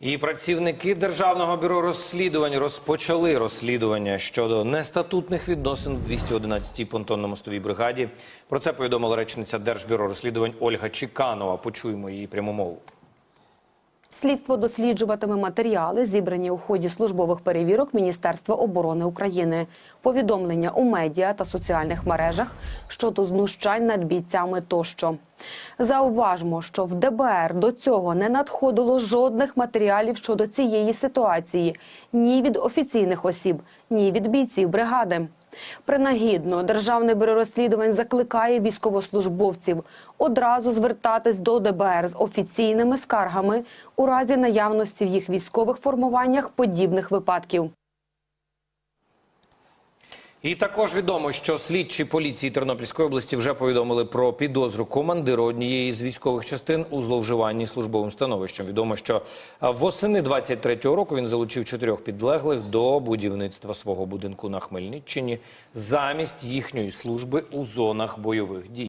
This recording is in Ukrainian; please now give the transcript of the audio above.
І працівники державного бюро розслідувань розпочали розслідування щодо нестатутних відносин в 211-й понтонно-мостовій бригаді. Про це повідомила речниця Держбюро розслідувань Ольга Чіканова. Почуємо її пряму мову. Слідство досліджуватиме матеріали, зібрані у ході службових перевірок Міністерства оборони України, повідомлення у медіа та соціальних мережах щодо знущань над бійцями тощо. Зауважмо, що в ДБР до цього не надходило жодних матеріалів щодо цієї ситуації ні від офіційних осіб, ні від бійців бригади. Принагідно, Державне бюро розслідувань закликає військовослужбовців одразу звертатись до ДБР з офіційними скаргами у разі наявності в їх військових формуваннях подібних випадків. І також відомо, що слідчі поліції Тернопільської області вже повідомили про підозру командиру однієї з військових частин у зловживанні службовим становищем. Відомо, що восени 23-го року він залучив чотирьох підлеглих до будівництва свого будинку на Хмельниччині замість їхньої служби у зонах бойових дій.